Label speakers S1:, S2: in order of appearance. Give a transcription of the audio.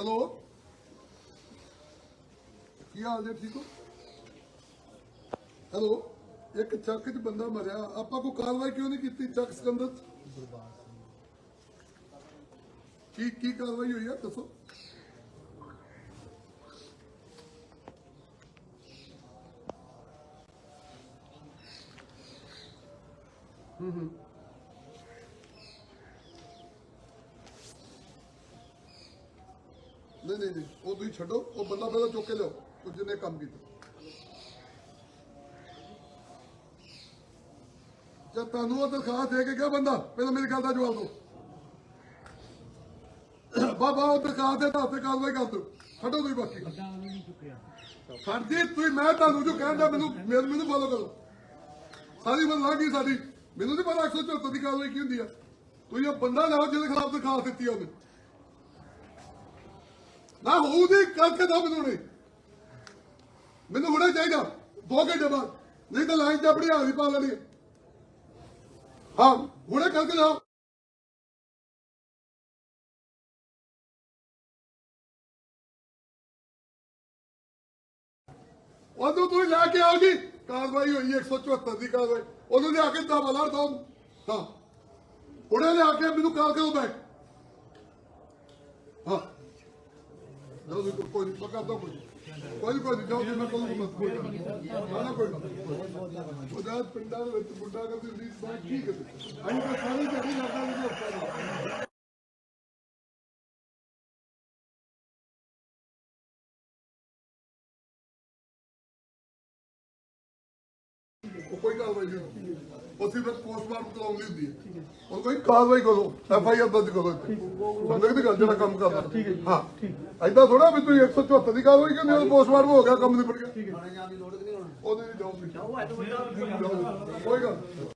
S1: Hello ਕੀ ਹਾਲ ਜੀ ਠੀਕ ਹੋ? ਹੈਲੋ, ਇੱਕ ਚੱਕ 'ਚ ਬੰਦਾ ਮਰਿਆ। ਆਪਾਂ ਕੋਈ ਕਾਰਵਾਈ ਕਿਉਂ ਨਹੀਂ ਕੀਤੀ ਚੱਕ ਸਿਕੰਦਰ? ਕੀ ਕੀ ਕਾਰਵਾਈ ਹੋਈ ਆ, ਦੱਸੋ। ਨਹੀਂ ਨਹੀਂ ਨਹੀਂ, ਉਹ ਤੁਸੀਂ ਛੱਡੋ, ਉਹ ਬੰਦਾ ਪਹਿਲਾਂ ਚੁੱਕ ਕੇ ਲਿਓ ਉਹ ਜਿਹਨੇ ਕੰਮ ਕੀਤਾ। ਜਦ ਤੁਹਾਨੂੰ ਉਹ ਦਰਖਾਸਤ ਦੇ ਕੇ ਗਿਆ ਬੰਦਾ? ਪਹਿਲਾਂ ਮੇਰੀ ਗੱਲ ਦਾ ਜਵਾਬ ਦਿਓ। ਬਾਬਾ, ਉਹ ਦਰਖਾਸਤ ਦੇ ਤਾਂ ਤੇ ਕਾਰਵਾਈ ਕਰ ਦਿਓ। ਛੱਡੋ ਤੁਸੀਂ ਬਾਕੀ। ਸਰ ਤੁਸੀਂ ਮੈਂ ਤੁਹਾਨੂੰ ਜੋ ਕਹਿੰਦਾ ਮੈਨੂੰ ਮੈਨੂੰ ਮੈਨੂੰ ਫੋਲੋ ਕਰੋ। ਸਾਰੀ ਗੱਲ ਲੱਗ ਗਈ ਸਾਡੀ। ਮੈਨੂੰ ਨਹੀਂ ਪਤਾ 174 ਦੀ ਕਾਰਵਾਈ ਕੀ ਹੁੰਦੀ ਆ। ਤੁਸੀਂ ਉਹ ਬੰਦਾ ਲਾਓ ਜਿਹਦੇ ਖਿਲਾਫ ਦਰਖਾਸਤ ਦਿੱਤੀ ਉਹਨੇ। ਨਾ ਹੋਊਗੀ ਕਰਕੇ ਦੋ ਮੈਨੂੰ ਮੈਨੂੰ ਹੁਣੇ ਚਾਹੀਦਾ, ਦੋ ਘੰਟੇ ਬਾਅਦ। ਨਹੀਂ ਤਾਂ ਲਾਈਨ 'ਚ ਆਪਣੀ ਹਾਜ਼ਰੀ ਪਾ ਲੈਣੀ। ਹਾਂ, ਹੁਣੇ ਕਰਕੇ ਲਾਓ ਉਦੋਂ ਤੁਸੀਂ ਲੈ ਕੇ ਆਓਗੀ ਕਾਰਵਾਈ ਹੋਈ 174 ਦੀ ਕਾਰਵਾਈ। ਉਹਨੂੰ ਲਿਆ ਕੇ ਦਵਾ ਦੋ ਹਾਂ। ਹੁਣੇ ਲਿਆ ਕੇ ਮੈਨੂੰ ਕਾਲ ਕਰੋ ਬੈਕ ਹਾਂ। ਲਓ ਜੀ ਕੋਈ ਨਹੀਂ ਪਕਾ ਦੋ ਕੋਈ ਕੋਈ ਕੋਈ ਨਹੀਂ ਜਾਓ ਮੈਂ ਕੋਲ ਮਤ ਕੋਈ ਨਾ ਕੋਈ ਗੱਲ ਉਹਦਾ ਪਿੰਡਾਂ ਦੇ ਵਿੱਚ ਮੁੰਡਾ ਕਰਦੇ ਬਾਤ ਕੀ ਕਰਦੇ ਅਸੀਂ ਤਾਂ ਸਾਰੇ ਜੜੀ ਲੱਗਦਾ ਨਹੀਂ ਹੁੰਦਾ ਉਹ ਕੋਈ ਕਾਰਵਾਈ ਨਹੀਂ ਹੁੰਦੀ ਉਹ ਸਿਰਫ ਪੋਸਟਮਾਰਟਮ ਕਰਾਉਣ ਲਈ ਹੁੰਦੀ ਹੈ। ਉਹ ਕੋਈ ਕਾਰਵਾਈ ਕਰੋ ਐਫ ਆਈ ਆਰ ਦਰਜ ਕਰੋ ਇੱਥੇ। ਬੰਦੇ ਦੀ ਗੱਲ ਜਿਹੜਾ ਕੰਮ ਕਰਦਾ। ਠੀਕ ਹੈ ਹਾਂ। ਐਦਾਂ ਥੋੜਾ ਵੀ ਤੁਸੀਂ 174 ਦੀ ਕਾਰਵਾਈ ਕਰਨੀ ਉਹ ਪੋਸਟਮਾਰਟਮ ਹੋ ਗਿਆ ਕੰਮ ਨਿਬੜ ਗਿਆ। ਠੀਕ ਹੈ। ਉਹਦੇ ਦੀ ਨਹੀਂ ਕੋਈ ਗੱਲ ਨਹੀਂ।